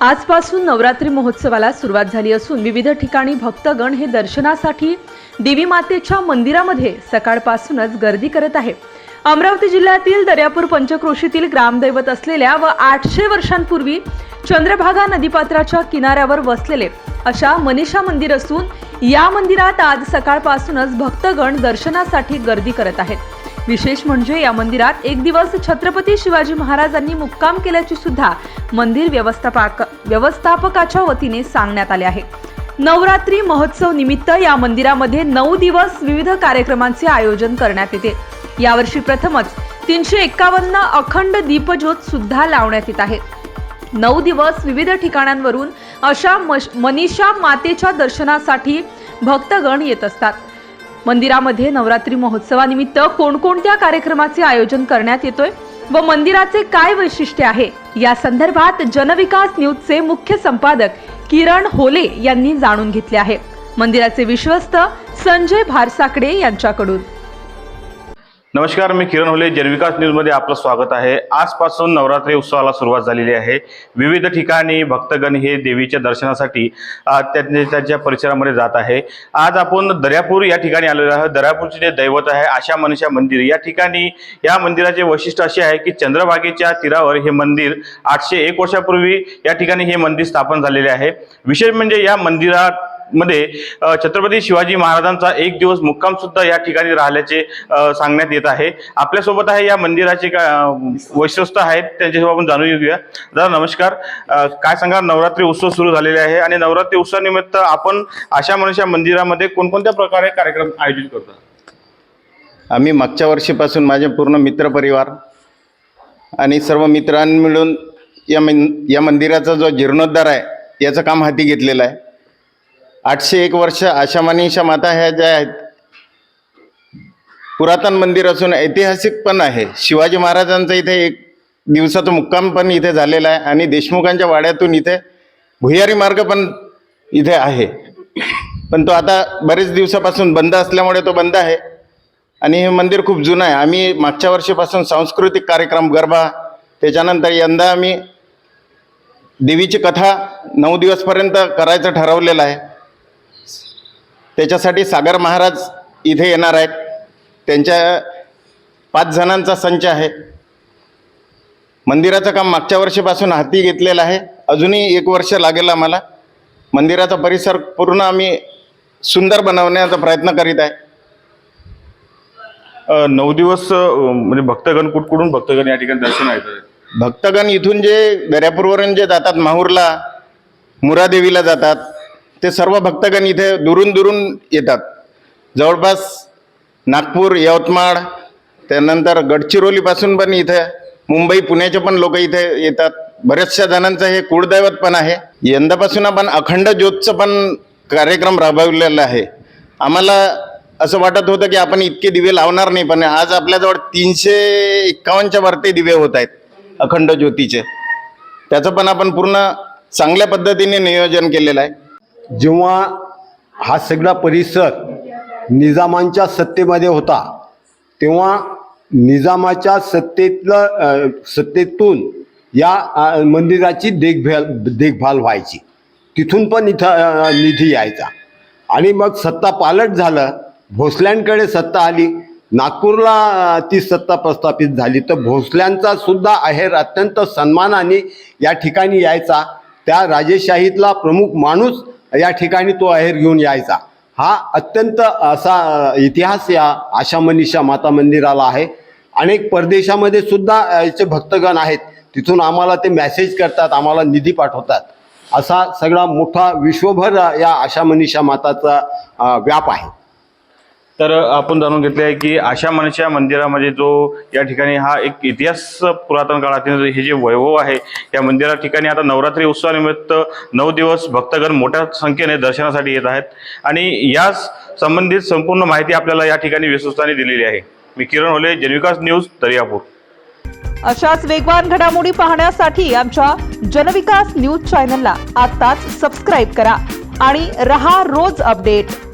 आजपासून नवरात्री महोत्सवाला सुरुवात झाली असून विविध ठिकाणी भक्तगण हे दर्शनासाठी देवी मातेच्या मंदिरामध्ये सकाळपासूनच गर्दी करत आहे. अमरावती जिल्ह्यातील दर्यापूर पंचक्रोशीतील ग्रामदैवत असलेल्या व आठशे वर्षांपूर्वी चंद्रभागा नदीपात्राच्या किनाऱ्यावर वसलेले अशा मनीषा मंदिर असून या मंदिरात आज सकाळपासूनच भक्तगण दर्शनासाठी गर्दी करत आहेत. विशेष म्हणजे या मंदिरात एक दिवस छत्रपती शिवाजी महाराजांनी मुक्काम केल्याची सुद्धा मंदिर व्यवस्थापक व्यवस्थापकाच्या वतीने सांगण्यात आले आहे. नवरात्री महोत्सव निमित्त या मंदिरामध्ये नऊ दिवस विविध कार्यक्रमांचे आयोजन करण्यात येते. यावर्षी प्रथमच तीनशे एक्कावन्न अखंड दीपज्योत सुद्धा लावण्यात येत आहे. नऊ दिवस विविध ठिकाणांवरून अशा मश- मनीषा मातेच्या दर्शनासाठी भक्तगण येत असतात. मंदिरामध्ये नवरात्री महोत्सवानिमित्त कोणकोणत्या कार्यक्रमाचे आयोजन करण्यात येतोय व मंदिराचे काय वैशिष्ट्य आहे? या संदर्भात जनविकास न्यूजचे मुख्य संपादक किरण होले यांनी जाणून घेतले आहे. मंदिराचे विश्वस्त संजय भारसाकडे यांच्याकडून. नमस्कार मी किरण होले. जनविकास न्यूजमध्ये आपलं स्वागत आहे. आजपासून नवरात्री उत्सवाला सुरुवात झालेली आहे. विविध ठिकाणी भक्तगण हे देवीच्या दर्शनासाठी त्यांच्या परिसरामध्ये जात आहे. आज आपण दर्यापूर या ठिकाणी आलेलो आहोत. दर्यापूरचे जे दैवत आहे आशा मनीषा मंदिर या ठिकाणी या मंदिराचे वैशिष्ट्य असे आहे की चंद्रभागेच्या तीरावर हे मंदिर आठशे एक वर्षापूर्वी या ठिकाणी हे मंदिर स्थापन झालेले आहे. विशेष म्हणजे या मंदिरात मध्ये छत्रपती शिवाजी महाराजांचा एक दिवस मुक्काम सुद्धा या ठिकाणी राहिल्याचे सांगण्यात येत आहे. आपल्यासोबत आहे या मंदिराचे का वैशिष्ट्य आहेत त्यांच्यासोबत आपण जाणून घेऊया. दादा नमस्कार. काय सांगा नवरात्री उत्सव सुरू झालेले आहे आणि नवरात्री उत्सवानिमित्त आपण अशा मनुष्या मंदिरामध्ये कोणकोणत्या प्रकारे कार्यक्रम आयोजित करतो? आम्ही मागच्या वर्षीपासून माझे पूर्ण मित्रपरिवार आणि सर्व मित्रां मिळून या मन या मंदिराचा जो जीर्णोद्धार आहे याचं काम हाती घेतलेलं आहे. आठशे एक वर्ष आशा मनीषा माता ह्या ज्या आहेत पुरातन मंदिर असून ऐतिहासिक पण आहे. शिवाजी महाराजांचं इथे एक दिवसाचा मुक्काम पण इथे झालेला आहे आणि देशमुखांच्या वाड्यातून इथे भुयारी मार्ग पण इथे आहे. पण तो आता बरेच दिवसापासून बंद असल्यामुळे तो बंद आहे. आणि हे मंदिर खूप जुनं आहे. आम्ही मागच्या वर्षीपासून सांस्कृतिक कार्यक्रम गरबा त्याच्यानंतर यंदा आम्ही देवीची कथा नऊ दिवसपर्यंत करायचं ठरवलेलं आहे. त्याच्यासाठी सागर महाराज इथे येणार आहेत. त्यांच्या पाच जणांचा संच आहे. मंदिराचं काम मागच्या वर्षीपासून हाती घेतलेलं आहे. अजूनही एक वर्ष लागेल आम्हाला. मंदिराचा परिसर पूर्ण आम्ही सुंदर बनवण्याचा प्रयत्न करीत आहे. अ, नऊ दिवस अ, म्हणजे भक्तगण कुठकुठून भक्तगण या ठिकाणी दर्शन येतात भक्तगण इथून जे दर्यापूरवरून जे जातात माहूरला मुरादेवीला जातात. ते सर्व भक्तगण इथे दुरून दुरून येतात. जवळपास नागपूर यवतमाळ त्यानंतर गडचिरोलीपासून पण इथे मुंबई पुण्याचे पण लोक इथे येतात. बऱ्याचशा जणांचं हे कुळदैवत पण आहे. यंदापासून आपण अखंड ज्योतचं पण कार्यक्रम राबवलेला आहे. आम्हाला असं वाटत होतं की आपण इतके दिवे लावणार नाही पण आज आपल्याजवळ तीनशे एक्कावन्नच्या वरती दिवे होत आहेत अखंड ज्योतीचे. त्याचं पण आपण पूर्ण चांगल्या पद्धतीने नियोजन केलेलं आहे. जेव्हा हा सगळा परिसर निजामांच्या सत्तेमध्ये होता तेव्हा निजामाच्या सत्तेतलं सत्तेतून या मंदिराची देखभाल देखभाल व्हायची. तिथून पण इथं निधी यायचा. आणि मग सत्ता पालट झालं. भोसल्यांकडे सत्ता आली. नागपूरला ती सत्ता प्रस्थापित झाली. तर भोसल्यांचा सुद्धा आहेर अत्यंत सन्मानाने या ठिकाणी यायचा. त्या राजेशाहीतला प्रमुख माणूस या ठिकाणी तो आहेर घेऊन यायचा. हा अत्यंत असा इतिहास या आशा मनीषा माता मंदिराला आहे. अनेक परदेशामध्ये सुद्धा याचे भक्तगण आहेत. तिथून आम्हाला ते मेसेज करतात आम्हाला निधी पाठवतात. असा सगळा मोठा विश्वभर या आशा मनीषा माताचा व्याप आहे. तर आपण जाणून घेतले आहे की आशा मनशा मंदिरामध्ये जो या ठिकाणी हा एक इतिहास पुरातन काळातील हे जे वैभव आहे या मंदिरा ठिकाणी आता नवरात्री उत्सवानिमित्त नऊ दिवस भक्तगण मोठ्या संख्येने दर्शनासाठी येत आहेत. आणि याच संबंधित संपूर्ण माहिती आपल्याला या ठिकाणी विश्वस्ताने दिलेली आहे. मी किरण होले जनविकास न्यूज दर्यापूर. अशाच वेगवान घडामोडी पाहण्यासाठी आमच्या जनविकास न्यूज चॅनलला आताच सबस्क्राईब करा आणि रहा रोज अपडेट.